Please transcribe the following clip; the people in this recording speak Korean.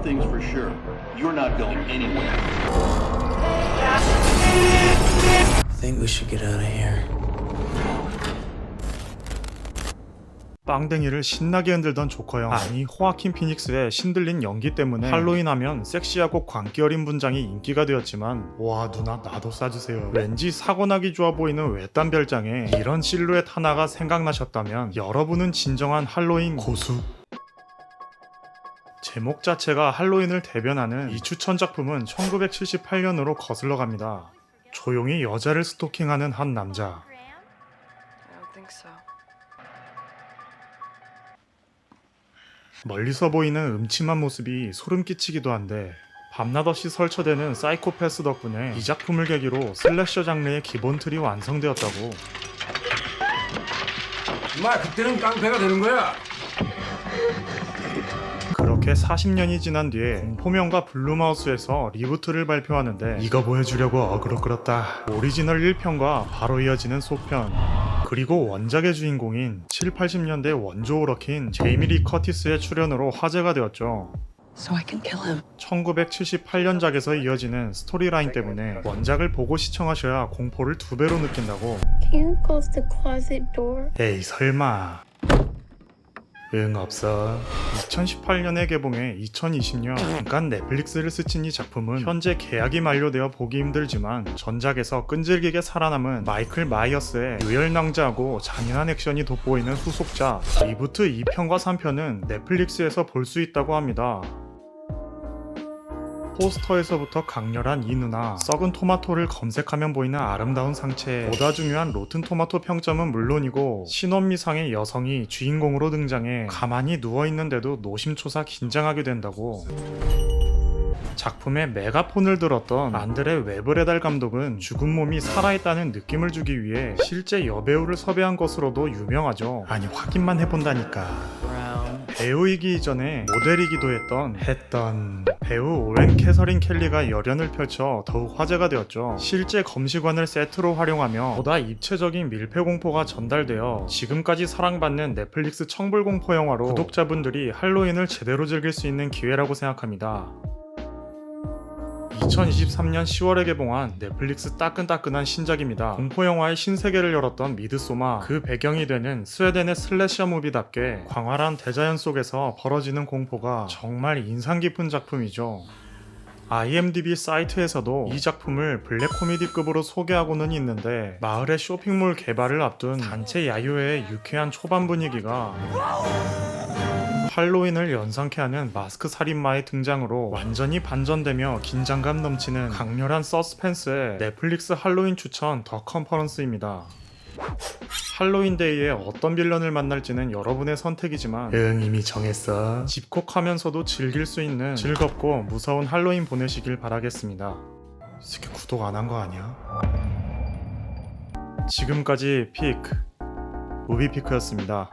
one thing's for sure. You're not going anywhere. I think we should get out of here. 빵댕이를 신나게 흔들던 조커 형 아니 호아킨 피닉스의 신들린 연기 때문에 할로윈 하면 섹시하고 광기 어린 분장이 인기가 되었지만 와 누나 나도 싸주세요 왠지 사고나기 좋아 보이는 외딴 별장에 이런 실루엣 하나가 생각나셨다면 여러분은 진정한 할로윈 고수 제목 자체가 할로윈을 대변하는 이 추천 작품은 1978년으로 거슬러 갑니다 조용히 여자를 스토킹하는 한 남자. 멀리서 보이는 음침한 모습이 소름 끼치기도 한데 밤낮 없이 설쳐대는 사이코패스 덕분에 이 작품을 계기로 슬래셔 장르의 기본 틀이 완성되었다고 마 그때는 깡패가 되는 거야. 그렇게 40년이 지난 뒤에 공포명과 블루마우스에서 리부트를 발표하는데 이거 보여주려고 어그로 끌었다 오리지널 1편과 바로 이어지는 소편 그리고 원작의 주인공인 7, 80년대 원조 오러킨 제이미 리 커티스의 출연으로 화제가 되었죠 So I can kill him. 1978년작에서 이어지는 스토리라인 때문에 원작을 보고 시청하셔야 공포를 두 배로 느낀다고. Can you close the closet door? 에이 설마. 응 없어. 2018년에 개봉해 2020년 잠깐 넷플릭스를 스친 이 작품은 현재 계약이 만료되어 보기 힘들지만 전작에서 끈질기게 살아남은 마이클 마이어스의 유혈낭자하고 잔인한 액션이 돋보이는 후속작 리부트 2편과 3편은 넷플릭스에서 볼 수 있다고 합니다. 포스터에서부터 강렬한 이 누나. 썩은 토마토를 검색하면 보이는 아름다운 상체. 보다 중요한 로튼 토마토 평점은 물론이고 신원미상의 여성이 주인공으로 등장해 가만히 누워있는데도 노심초사 긴장하게 된다고. 작품에 메가폰을 들었던 안드레 웨브레달 감독은 죽은 몸이 살아있다는 느낌을 주기 위해 실제 여배우를 섭외한 것으로도 유명하죠. 아니 확인만 해본다니까. 배우이기 이전에 모델이기도 했던 했던 배우 오웬 캐서린 켈리가 열연을 펼쳐 더욱 화제가 되었죠. 실제 검시관을 세트로 활용하며 보다 입체적인 밀폐 공포가 전달되어 지금까지 사랑받는 넷플릭스 청불 공포 영화로 구독자분들이 할로윈을 제대로 즐길 수 있는 기회라고 생각합니다. 2023년 10월에 개봉한 넷플릭스 따끈따끈한 신작입니다. 공포 영화의 신세계를 열었던 미드소마 그 배경이 되는 스웨덴의 슬래셔 무비답게 광활한 대자연 속에서 벌어지는 공포가 정말 인상 깊은 작품이죠. IMDb 사이트에서도 이 작품을 블랙 코미디급으로 소개하고는 있는데 마을의 쇼핑몰 개발을 앞둔 단체 야유회의 유쾌한 초반 분위기가 할로윈을 연상케 하는 마스크 살인마의 등장으로 완전히 반전되며 긴장감 넘치는 강렬한 서스펜스의 넷플릭스 할로윈 추천 더 컨퍼런스입니다. 할로윈 데이에 어떤 빌런을 만날지는 여러분의 선택이지만 응 이미 정했어 집콕하면서도 즐길 수 있는 즐겁고 무서운 할로윈 보내시길 바라겠습니다 이렇게 구독 안 한 거 아니야? 지금까지 피크 무비피크였습니다